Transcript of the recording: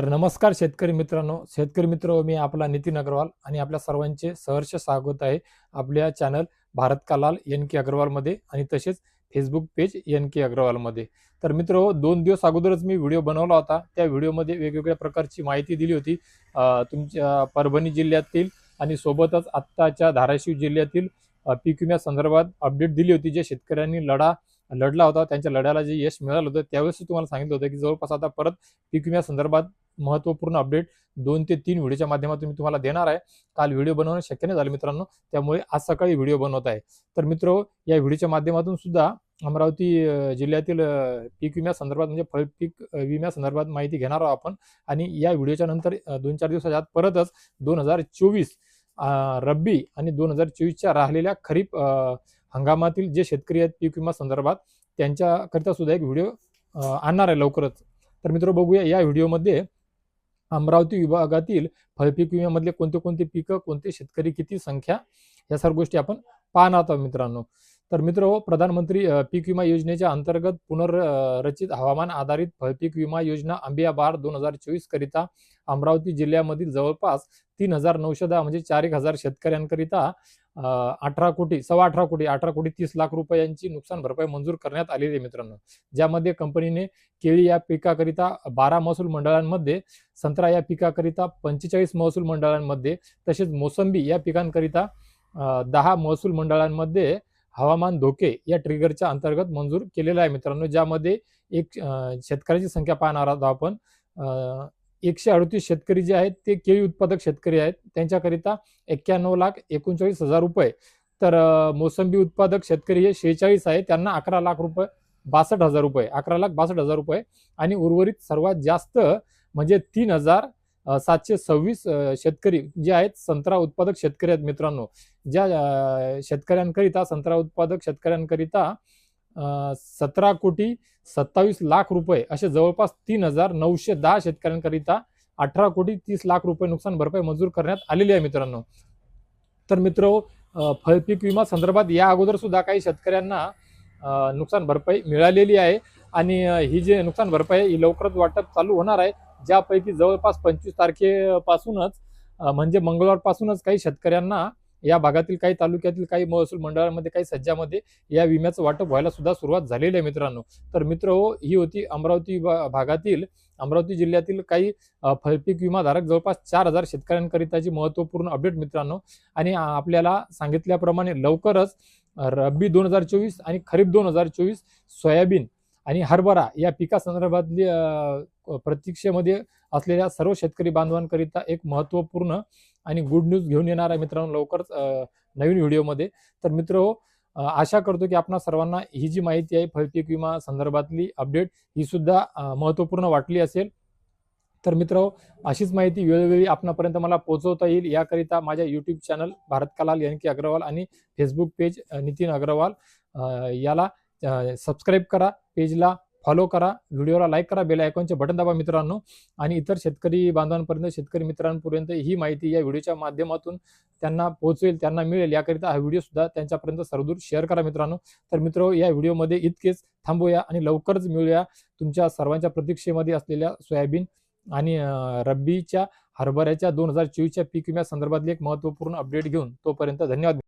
तर नमस्कार शेतकरी मित्रांनो. शेतकरी मित्र मी आपला नितीन अग्रवाल आणि आपल्या सर्वांचे सहर्ष स्वागत आहे आपल्या channel Bharat Kalal N K अग्रवालमध्ये आणि तसेच फेसबुक पेज एन के अग्रवालमध्ये तर मित्र दोन दिवस अगोदरच मी व्हिडिओ बनवला होता. त्या व्हिडिओमध्ये वेगवेगळ्या प्रकारची माहिती दिली होती. तुमच्या परभणी जिल्ह्यातील आणि सोबतच आत्ताच्या धाराशिव जिल्ह्यातील पीक विम्या संदर्भात अपडेट दिली होती. जे शेतकऱ्यांनी लढा लढला होता. त्यांच्या लढ्याला जे यश मिळालं होतं त्यावेळेस तुम्हाला सांगितलं होतं की जवळपास आता परत पीक विम्या संदर्भात महत्त्वपूर्ण अपडेट दोन ते तीन व्हिडिओच्या माध्यमातून मी तुम्हाला देणार आहे. काल व्हिडिओ बनवणं शक्य नाही झालं मित्रांनो. त्यामुळे आज सकाळी व्हिडिओ बनवत आहे. तर मित्र या व्हिडिओच्या माध्यमातून सुद्धा अमरावती जिल्ह्यातील पीक विम्या संदर्भात म्हणजे फळ पीक विम्या संदर्भात माहिती घेणार आहोत आपण. आणि या व्हिडिओच्या नंतर दोन चार दिवसाच्या आत परतच दोन हजार चोवीस रब्बी आणि दोन हजार चोवीसच्या राहिलेल्या खरीप हंगामातील जे शेतकरी आहेत पीक विमा संदर्भात त्यांच्याकरिता सुद्धा एक व्हिडिओ आणणार आहे लवकरच. तर मित्र बघूया या व्हिडिओमध्ये अमरावती विभागातील फळपीक विम्यामधले कोणते कोणते पिकं कोणते शेतकरी किती संख्या या सर्व गोष्टी आपण पाहणार आहोत मित्रांनो. तर मित्र हो, प्रधानमंत्री पीक विमा योजनेच्या अंतर्गत पुनर्रचित हवामान आधारित फळपीक विमा योजना आंबिया बार दोन हजार चोवीस करिता अमरावती जिल्ह्यामधील जवळपास तीन हजार नऊशे दहा म्हणजे चार एक हजार शेतकऱ्यांकरिता अठरा कोटी सव्वा अठरा कोटी अठरा कोटी तीस लाख रुपयांची नुकसान भरपाई मंजूर करण्यात आलेली आहे मित्रांनो. ज्यामध्ये कंपनीने केळी या पिकाकरिता बारा महसूल मंडळांमध्ये संत्रा या पिकाकरिता पंचेचाळीस महसूल मंडळांमध्ये तसेच मोसंबी या पिकांकरिता दहा महसूल मंडळांमध्ये हवामान धोके या ट्रिगरच्या अंतर्गत मंजूर केलेला आहे मित्रांनो ज्यामध्ये एक शेतकऱ्याची संख्या पाहणार आहोत आपण. एकशे अडतीस शेतकरी जे आहेत ते केळी उत्पादक शेतकरी आहेत. त्यांच्याकरिता एक्क्याण्णव लाख एकोणचाळीस हजार रुपये. तर मोसंबी उत्पादक शेतकरी हे शेहेचाळीस आहे. त्यांना अकरा लाख रुपये बासष्ट हजार रुपये अकरा लाख बासष्ट हजार रुपये. आणि उर्वरित सर्वात जास्त म्हणजे तीन हजार सातशे सव्वीस शेतकरी जे आहेत संत्रा उत्पादक शेतकरी आहेत मित्रांनो. ज्या शेतकऱ्यांकरिता संत्रा उत्पादक शेतकऱ्यांकरिता सतरा कोटी सत्तावीस लाख रुपये असे जवळपास तीन हजार नऊशे दहा शेतकऱ्यांकरिता अठरा कोटी तीस लाख रुपये नुकसान भरपाई मंजूर करण्यात आलेली आहे मित्रांनो. तर मित्र फळपीक विमा संदर्भात या अगोदर सुद्धा काही शेतकऱ्यांना नुकसान भरपाई मिळालेली आहे. आणि ही जे नुकसान भरपाई आहे, ही लवकरच वाटप चालू होणार आहे. ज्यापैकी जवळपास पंचवीस तारखेपासूनच म्हणजे मंगळवारपासूनच काही शेतकऱ्यांना या भागातील काही तालुक्यातील काही महसूल मंडळांमध्ये काही सज्जामध्ये या विम्याचं वाटप व्हायला सुद्धा सुरुवात झालेली आहे मित्रांनो. तर मित्र हो ही होती अमरावती भागातील अमरावती जिल्ह्यातील काही फळपीक विमाधारक जवळपास चार हजार शेतकऱ्यांकरिताची महत्त्वपूर्ण अपडेट मित्रांनो. आणि आपल्याला सांगितल्याप्रमाणे लवकरच रब्बी दोन हजार चोवीस आणि खरीप दोन हजार चोवीस सोयाबीन आणि हरभरा या पिकासंदर्भातली प्रतीक्षेमध्ये असलेल्या सर्व शेतकरी बांधवांकरिता एक महत्त्वपूर्ण आणि गुड न्यूज घेऊन येणार आहे मित्रांनो लवकरच नवीन व्हिडिओमध्ये. तर मित्र हो आशा करतो की आपणा सर्वांना ही जी माहिती आहे फळपीक विमा संदर्भातली अपडेट ही सुद्धा महत्त्वपूर्ण वाटली असेल. तर मित्र हो, अशीच माहिती वेळोवेळी आपणापर्यंत मला पोहोचवता येईल. याकरिता माझ्या YouTube channel Bharat Kalal N K Agrawal आणि फेसबुक पेज नितीन अग्रवाल याला सबस्क्राईब करा पेजला फॉलो करा व्हिडिओला लाईक करा बेल आयकॉनचे बटन दाबा मित्रांनो. आणि इतर शेतकरी बांधवांपर्यंत शेतकरी मित्रांपर्यंत ही माहिती या व्हिडिओच्या माध्यमातून त्यांना पोहोचेल त्यांना मिळेल. याकरिता हा व्हिडिओ सुद्धा त्यांच्यापर्यंत सर्वदूर शेअर करा मित्रांनो. तर मित्र या व्हिडिओमध्ये इतकेच. थांबूया आणि लवकरच मिळूया तुमच्या सर्वांच्या प्रतीक्षेमध्ये असलेल्या सोयाबीन आणि रब्बीच्या हरभऱ्याच्या दोन हजार चोवीसच्या पीक विम्या संदर्भातली एक महत्त्वपूर्ण अपडेट घेऊन तोपर्यंत धन्यवाद.